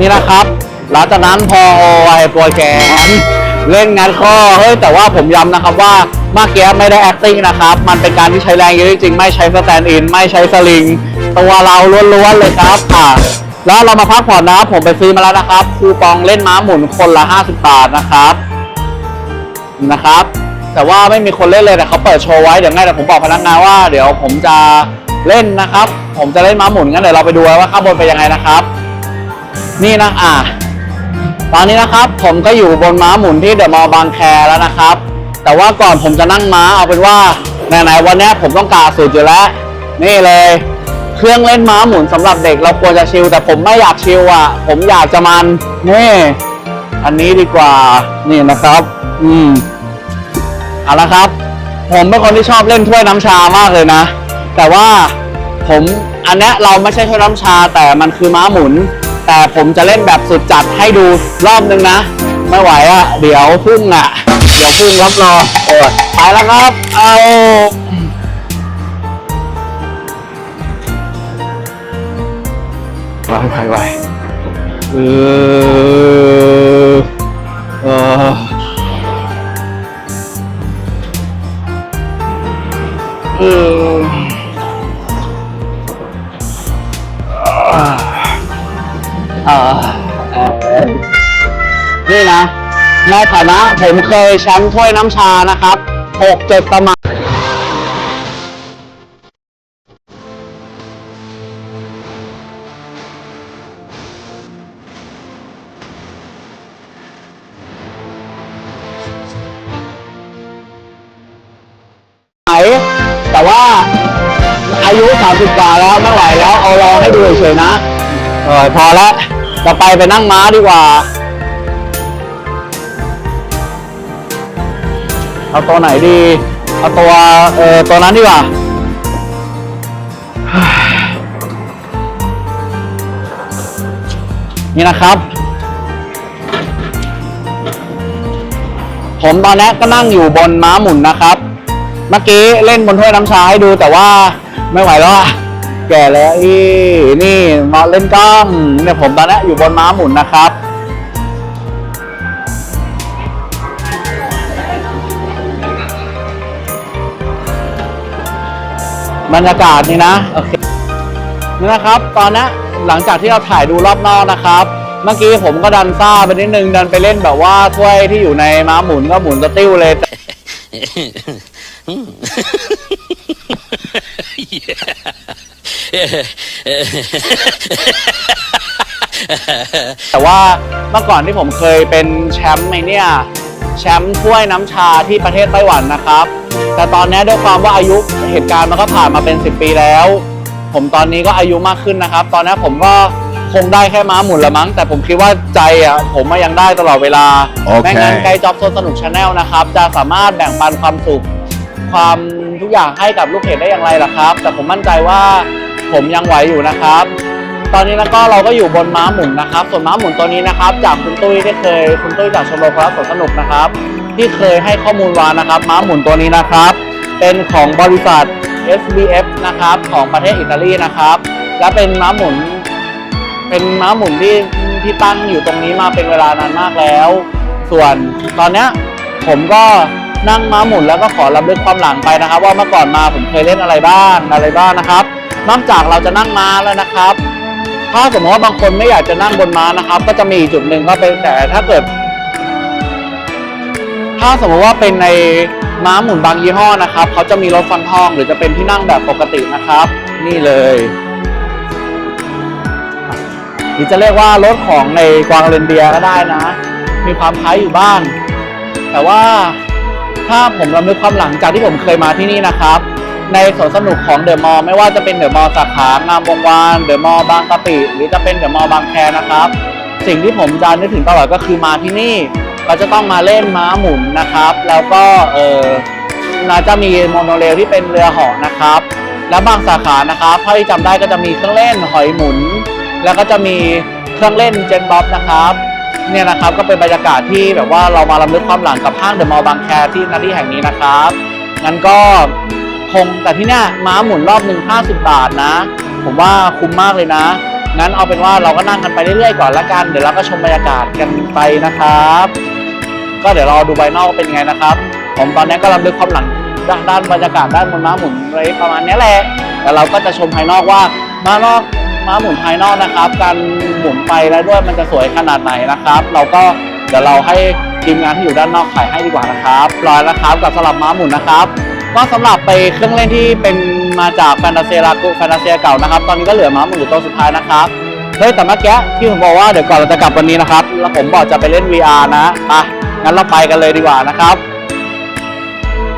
นี่นะครับ หลังจากนั้นพอไอ้ตัวแกนเล่นงานข้อเฮ้ยแต่ว่าผมย้ำนะครับว่าเมื่อกี้ไม่ได้ acting นะครับ มันเป็นการที่ใช้แรงเยอะจริงๆไม่ใช้สแตนด์อินไม่ใช้สลิง ตัวเราล้วนๆเลยครับอ่าแล้วเรามาพักผ่อนนะผมไปซื้อมาแล้วนะครับ คูปองเล่นม้าหมุนคนละ 50 บาทนะครับนะครับ แต่ว่าไม่มีคนเล่นเลยแต่เขาเปิดโชว์ไว้เดี๋ยวไงแต่ผมบอกพนักงานว่า เดี๋ยวผมจะเล่นนะครับ ผมจะเล่นม้าหมุนงั้นเดี๋ยวเราไปดูว่าข้างบนเป็นยังไงนะครับ นี่นะอะตอนนี้นะครับผมก็อยู่บนม้าหมุนที่เดอะมอลล์บางแคแล้วนะครับ แต่ว่าก่อนผมจะนั่งม้าเอาเป็นว่าไหนๆวันนี้ผมต้องการสูตรอยู่แล้ว นี่เลย เครื่องเล่นม้าหมุนสำหรับเด็กเราควรจะชิลแต่ผมไม่อยากชิลอะ ผมอยากจะมันนี่อันนี้ดีกว่านี่นะครับ อืมเอาละครับ ผมเป็นคนที่ชอบเล่นถ้วยน้ำชามากเลยนะ แต่ว่าผมอันเนี้ยเราไม่ใช่ถ้วยน้ำชาแต่มันคือม้าหมุน แต่ผมจะเล่นแบบสุดจัดให้ดูรอบนึงนะ ไม่ไหวอะ่ะ เดี๋ยวพุ่งอะ่ะ เดี๋ยวพุ่งรับรอโอ้ยไปแล้วครับ เอาไปไปไปเออ ในฐานะผมเคยแชมป์ถ้วยน้ำชานะครับหกเจ็ดสมัยแต่ว่าอายุ 30 กว่าแล้วไม่ไหวแล้ว เอาลอให้ดูเฉยๆนะเออพอแล้วจะไปไปนั่งม้าดีกว่า เอาตัวไหนดี เอาตัวเออตัวนั้นดีกว่า นี่นะครับ ผมตอนนี้ก็นั่งอยู่บนม้าหมุนนะครับ เมื่อกี้เล่นบนถ้วยน้ำชาให้ดูแต่ว่าไม่ไหวแล้วอะแก่แล้วอีนี่มาเล่นกล้องเนี่ยผมตอนนี้อยู่บนม้าหมุนนะครับ บรรยากาศนี่นะโอเคนี่นะครับ ตอนนี้หลังจากที่เราถ่ายดูรอบนอกนะครับ เมื่อกี้ผมก็ดันซ่าไปนิดนึงดันไปเล่นแบบว่าถ้วยที่อยู่ในม้าหมุนก็หมุนสติ้วเลย แต่ว่าเมื่อก่อนที่ผมเคยเป็นแชมป์ไอเนี่ย แชมป์ถ้วยน้ำชาที่ประเทศไต้หวันนะครับ แต่ตอนนี้ด้วยความว่าอายุเหตุการณ์มันก็ผ่านมาเป็น 10 ปีแล้ว ผมตอนนี้ก็อายุมากขึ้นนะครับ ตอนนี้ผมก็คงได้แค่ม้าหมุนละมั้ง แต่ผมคิดว่าใจอะผมอะยังได้ตลอดเวลาโอเคไม่งั้นไกด์จ็อบโซนสนุกชาแนลนะครับ จะสามารถแบ่งปันความสุข ความทุกอย่างให้กับลูกเพจได้อย่างไรล่ะครับ แต่ผมมั่นใจว่าผมยังไหวอยู่นะครับ ตอนนี้แล้วก็เราก็อยู่บนม้าหมุนนะครับ ส่วนม้าหมุนตัวนี้นะครับ จากคุณตุ้ยที่เคยคุณตุ้ยจากชมรมพลัสสวนสนุกนะครับ ที่เคยให้ข้อมูลวานะครับม้าหมุนตัวนี้นะครับ เป็นของบริษัท SBF นะครับของประเทศอิตาลีนะครับ และเป็นม้าหมุน เป็นม้าหมุนที่ที่ตั้งอยู่ตรงนี้มาเป็นเวลานานมากแล้ว ส่วนตอนนี้ผมก็นั่งม้าหมุนแล้วก็ขอรับลึกความหลังไปนะครับ ว่าเมื่อก่อนมาผมเคยเล่นอะไรบ้างอะไรบ้างนะครับ นอกจากเราจะนั่งม้าแล้วนะครับ ถ้าสมมติว่าบางคนไม่อยากจะนั่งบนม้านะครับ ก็จะมีจุดหนึ่งก็เป็นแต่ถ้าเกิด ถ้าสมมติว่าเป็นในม้าหมุนบางยี่ห้อนะครับเขาจะมีรถฟันทองหรือจะเป็นที่นั่งแบบปกตินะครับ นี่เลยหรือจะเรียกว่ารถของในกวางเรนเดียก็ได้นะ มีความคล้ายอยู่บ้าง แต่ว่าถ้าผมรำลึกความหลังจากที่ผมเคยมาที่นี่นะครับ ในสวนสนุกของเดอะมอลล์ไม่ว่าจะเป็นเดอะมอลล์สาขางามวงวานเดอะมอลล์บางกะปิหรือจะเป็นเดอะมอลล์บางแคนะครับ สิ่งที่ผมจะนึกถึงตลอดก็คือมาที่นี่ ก็จะต้องมาเล่นม้าหมุนนะครับ แล้วก็เออน่าจะมีโมโนเรลที่เป็นเรือเหาะนะครับ และบางสาขานะครับเท่าที่จำได้ก็จะมีเครื่องเล่นหอยหมุน แล้วก็จะมีเครื่องเล่นเจ็ตบ็อกนะครับเนี่ยนะครับก็เป็นบรรยากาศที่แบบว่าเรามาลำลึกความหลังกับห้างเดอะมอลล์บางแคที่นาที่แห่งนี้นะครับงั้นก็คงแต่ที่เนี่ยม้าหมุนรอบหนึ่ง50 บาทนะ ผมว่าคุ้มมากเลยนะ งั้นเอาเป็นว่าเราก็นั่งกันไปเรื่อยๆก่อนละกัน เดี๋ยวเราก็ชมบรรยากาศกันไปนะครับ ก็เดี๋ยวรอดูใบนอกเป็นยังไงนะครับ ผมตอนนี้ก็รำลึกความหลังด้านานบรรยากาศด้านบนม้าหมุนอะไรประมาณนี้แหละ แต่เราก็จะชมภายนอกว่าม้านอกม้าหมุนภายนอกนะครับ การหมุนไปแล้วด้วยมันจะสวยขนาดไหนนะครับ เราก็เดี๋ยวเราให้ทีมงานที่อยู่ด้านนอกถ่ายให้ดีกว่านะครับรอยแล้วครับกับสำหรับม้าหมุนนะครับ ก็สำหรับไปเครื่องเล่นที่เป็นมาจากแฟนตาเซียลากุแฟนตาเซียเก่านะครับ ตอนนี้ก็เหลือม้าหมุนอยู่ตัวสุดท้ายนะครับเฮ้ยแต่เมื่อกี้ที่ผมบอกว่าเดี๋ยวก่อนเราจะกลับวันนี้นะครับ แล้วผมบอกจะไปเล่น VR นะไป งั้นเราไปกันเลยดีกว่านะครับ